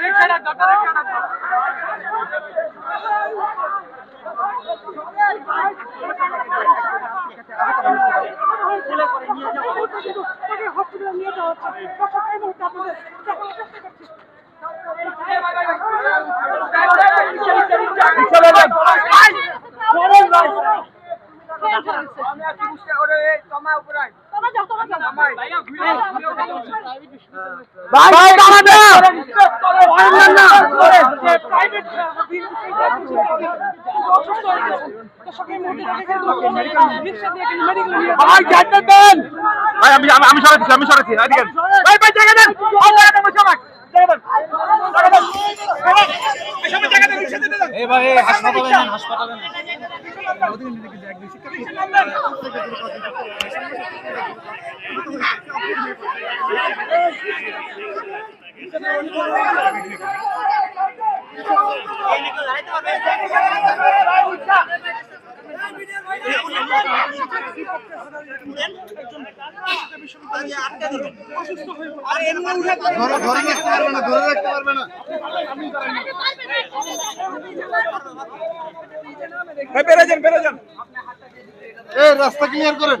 রিক্সাটা ভাই দাঁড়াবে ভাই জানতে দেন ভাই আমি আমি আমি সরাচ্ছি আমি সরাচ্ছি এদিকে ভাই ভাই জায়গা দেন। ও জায়গা দেন সবাই জায়গা দেন জায়গা দেন এই সবাই জায়গা দেন রিকশা দিতে দেন এই ভাই এই হাসপাতালে নেন হাসপাতালে নেন ধরে রাখতে পারবে না ধরে রাখতে পারবে না যান যান এই রাস্তা ক্লিয়ার করেন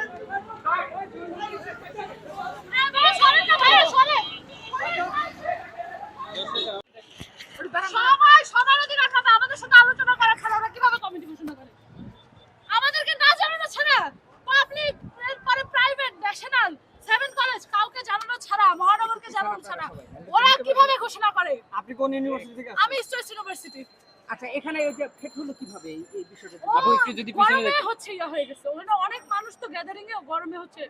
সবাই সবার অধিকার পাবে আমাদের সাথে আলোচনা করা ছাড়া ওরা কীভাবে কমিটি ঘোষণা করে আমাদেরকে না জানানো ছাড়া পাবলিক এরপরে প্রাইভেট ন্যাশনাল সেভেন কলেজ কাউকে জানানো ছাড়া মহানগরকে জানানো ছাড়া ওরা কীভাবে ঘোষণা করে আপনি কোন ইউনিভার্সিটি থেকে আমি স্টুয়েন্টস ইউনিভার্সিটি আচ্ছা এখানে এই যে ফেট হলো কীভাবে এই বিষয়টা আপু একটু যদি পিছনে গরমে হচ্ছে ইয়া হয়ে গেছে। ওখানে অনেক মানুষ তো গ্যাদারিং এ গরমে হচ্ছে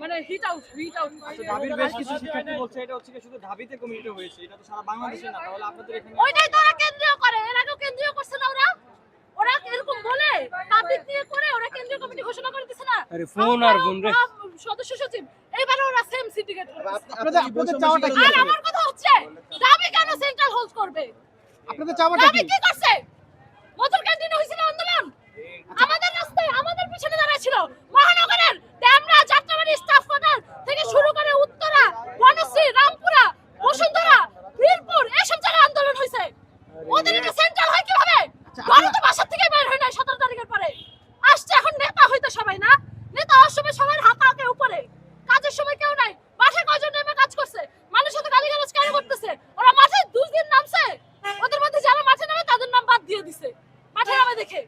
মানে হিট আউট হিট আউট আচ্ছা ঢাবির বেশ কিছু শিক্ষার্থী বলছে এটা হচ্ছে কি শুধু ঢাবিতে কমিউনিটি হয়েছে এটা তো সারা বাংলাদেশে না। তাহলে আপনাদের এখানে ওইটাই তো ওরা কেন্দ্রীয় করে এর আগেও কেন্দ্রীয় করছে না ওরা? ওরা এরকম বলে পাবলিক নিয়ে করে ওরা কেন্দ্রীয় কমিটি ঘোষণা করে দিছে না? আরে ফোন আর ফোন রে। সদস্য সচিব এবারে ওরা সেম সিন্ডিকেট আপনাদের আপনাদের চাওয়াটা কি? আর আমার কথা সেন্ট্রাল করবে। আপনাদের চাওয়াটা কি? কি করছে? মধুর ক্যান্টিনে হয়েছিল আন্দোলন? আমাদের রাস্তায় আমাদের পিছনে দাঁড়ায় ছিল মহানগরের ড্যামরা যাত্রাবাড়ি স্টাফ কোয়ার্টার থেকে শুরু করে উত্তরা বনশ্রী রামপুরা বসুন্ধরা বীরপুর এসব জায়গায় আন্দোলন হয়েছে ওদের এটা সেন্ট্রাল হয় কীভাবে ঘরে তো বাসার থেকে বের হয় নাই সতেরো তারিখের পরে আসছে এখন নেতা হইতে সবাই না নেতা হওয়ার সময় সবাই হাঁকা হাঁকে উপরে কাজের সময় কেউ নাই মাঠে কয়জন নেমে কাজ করছে মানুষ সাথে গালিগালাজ কেন করতেছে ওরা মাঠে দুই দিন নামছে ওদের মধ্যে যারা মাঠে নামে তাদের নাম বাদ দিয়ে দিছে মাঠে নামে দেখে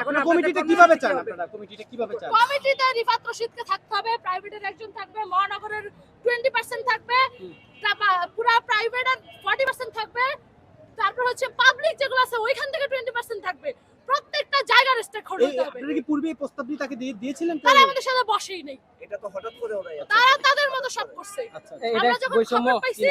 আপনারা কমিটিটা কীভাবে চান আপনারা? কমিটিটা কীভাবে চান? কমিটিতে রিফাত রশিদকে থাকতে হবে প্রাইভেটের একজন থাকবে মহানগরের টোয়েন্টি পার্সেন্ট থাকবে তারপর পুরা প্রাইভেটের ফর্টি পার্সেন্ট থাকবে তারপর হচ্ছে পাবলিক যেগুলো আছে ওইখান থেকে টোয়েন্টি পার্সেন্ট থাকবে। প্রত্যেকটা জায়গার স্টেক হোল্ডার হতে হবে। আপনারা কি পূর্বে এই প্রস্তাবটি তাকে দিয়ে দিয়েছিলেন তারা আমাদের সাথে বসেই নেই। এটা তো হঠাৎ করে ওরাই তারা তাদের মতো সব করছে। আচ্ছা আমরা যখন বৈষম্য খবর পাইছি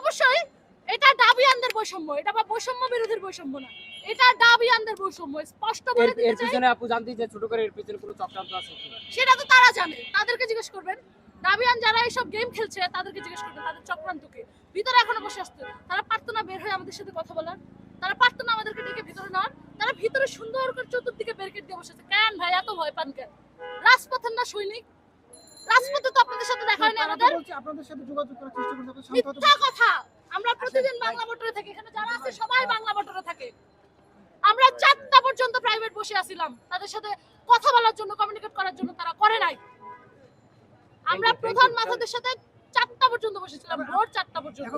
অবশ্যই এটা দাবিয়ানদের বৈষম্য এটা বা বৈষম্য বিরোধীর বৈষম্য না। এটা দাবিয়ানদের বৈষম্য স্পষ্ট বলে দিতে চাই। পিছনে আপু জানতে যে ছোট করে এর পিছনে কোনো চক্রান্ত আছে সেটা তো তারা জানে তাদেরকে জিজ্ঞেস করবেন। দাবিয়ান যারা এইসব গেম খেলছে তাদেরকে জিজ্ঞেস করবেন তাদের চক্রান্তকে। ভিতরে এখনও বসে আসতে তারা পারতো না বের হয়ে আমাদের সাথে কথা বলার। তারা পারতো না আমাদেরকে ডেকে ভিতরে নেওয়ার। তারা ভিতরে সুন্দর করে চতুর্দিকে ব্যারিকেড দিয়ে বসেছে কেন ভাই এত ভয় পান কেন? রাজপথের না সৈনিক? রাজপথে তো আপনাদের সাথে দেখা হয়নি আমাদের। আপনাদের সাথে যোগাযোগ করার চেষ্টা করছি মিথ্যা কথা। আমরা প্রতিদিন বাংলা মোটরে থাকি। এখানে যারা আছে সবাই বাংলা মোটরে থাকে। আমরা চারটা পর্যন্ত প্রাইভেট বসে আছিলাম। তাদের সাথে কথা বলার জন্য কমিউনিকেট করার জন্য তারা করে নাই। আমরা প্রধান মাথাদের সাথে চারটা পর্যন্ত বসেছিলাম ভোর চারটা পর্যন্ত।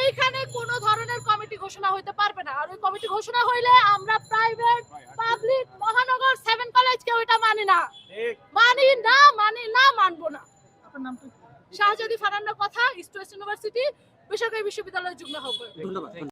এইখানে কোন ধরনের কমিটি ঘোষণা হইতে পারবে না। আর ওই কমিটি ঘোষণা হইলে আমরা প্রাইভেট পাবলিক মহানগর সেভেন কলেজ কেউ এটা মানি না। মানি না মানি না মানবো না। শাহজাদি ফারান্না কথা ইস্ট ওয়েস্ট ইউনিভার্সিটি বেসরকারি বিশ্ববিদ্যালয়ের যুগ্ম হবে। ধন্যবাদ।